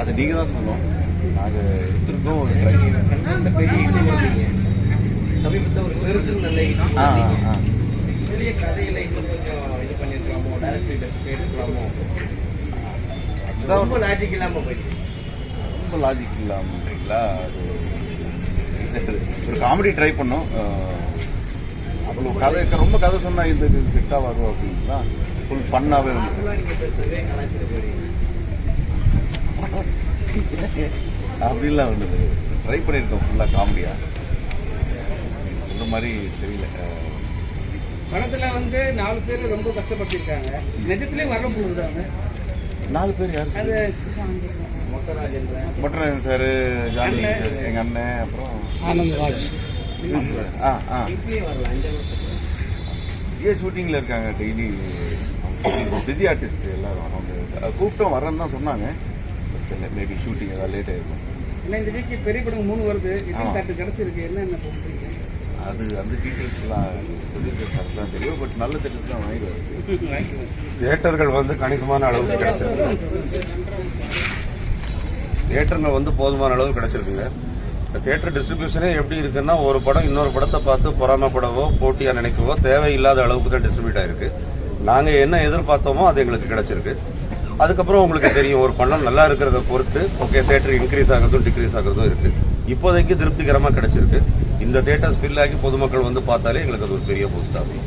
அது நீங்கள் தான் சொல்லணும். நாங்கள் எடுத்துருக்கோம். ஒரு சமீபத்தில் ஒரு பெருசு நல்ல ஆ ஆ. பெரிய கதையில் இன்னும் கொஞ்சம் இது பண்ணியிருக்கலாமோ டேரக்டர் எடுக்கலாமோ? ரொம்ப லாஜிக் இல்லாமல் போயிடுச்சு. ரொம்ப லாஜிக் இல்லாமன்றீங்களா? அது ஒரு காமெடி ட்ரை பண்ணோம். அவ்வளோ கதை ரொம்ப கதை சொன்னால் இந்த செட் ஆகும் அப்படின்னா ஃபுல் ஃபன்னாகவே அப்படிலாம் ஒன்று ட்ரை பண்ணியிருக்கோம் ஃபுல்லாக காமெடியாக சொல்ற மாதிரி தெரியல. படத்துல வந்து நாலு பேர் ரொம்ப கஷ்டப்பட்டிருக்காங்க. நிஜத்திலே வர போகுதாங்க நாலு பேர் யார் பட்ரன் சார் ஜானி சார் எங்கள் அண்ணன் அப்புறம் ஆனந்த்ராஜ் ஆ ஆ. ஷூட்டிங்கில் இருக்காங்க டெய்லி. பிஸி ஆர்டிஸ்ட் எல்லாரும் அவங்க கூப்பிட்டோம் வரேன்னு தான் சொன்னாங்க. மேபி ஷூட்டிங் ஏதாவது லேட் ஆயிருக்கும். ஏன்னா இந்த வீக்கு பெரிய படம் மூணு வருது. கிடைச்சிருக்கு. என்ன என்ன போட்டுருக்கீங்க? அது அந்த டீட்டெயில்ஸ்லாம் ப்ரொடியூசர் சார் தான் தெரியும். பட் நல்ல திட்டத்தில் தான் வாங்கிடுவாரு தியேட்டர்கள் வந்து கணிசமான அளவுக்கு கிடைச்சிருக்கு. தியேட்டருங்க வந்து போதுமான அளவு கிடைச்சிருக்குங்க. இந்த தியேட்டர் டிஸ்ட்ரிபியூஷனே எப்படி இருக்குன்னா ஒரு படம் இன்னொரு படத்தை பார்த்து பொறாமப்படவோ போட்டியாக நினைக்கவோ தேவையில்லாத அளவுக்கு தான் டிஸ்ட்ரிபியூட் ஆயிருக்கு. நாங்கள் என்ன எதிர்பார்த்தோமோ அது எங்களுக்கு கிடைச்சிருக்கு. அதுக்கப்புறம் உங்களுக்கு தெரியும் ஒரு பணம் நல்லா இருக்கிறத பொறுத்து ஓகே தேட்டர் இன்க்ரீஸ் ஆகிறதும் டிக்ரீஸ் ஆகிறதும் இருக்கு. இப்போதைக்கு திருப்திகரமாக கிடைச்சிருக்கு. இந்த தேட்டர்ஸ் ஃபில் ஆகி பொதுமக்கள் வந்து பார்த்தாலே எங்களுக்கு அது ஒரு பெரிய பூஸ்ட் ஆகும்.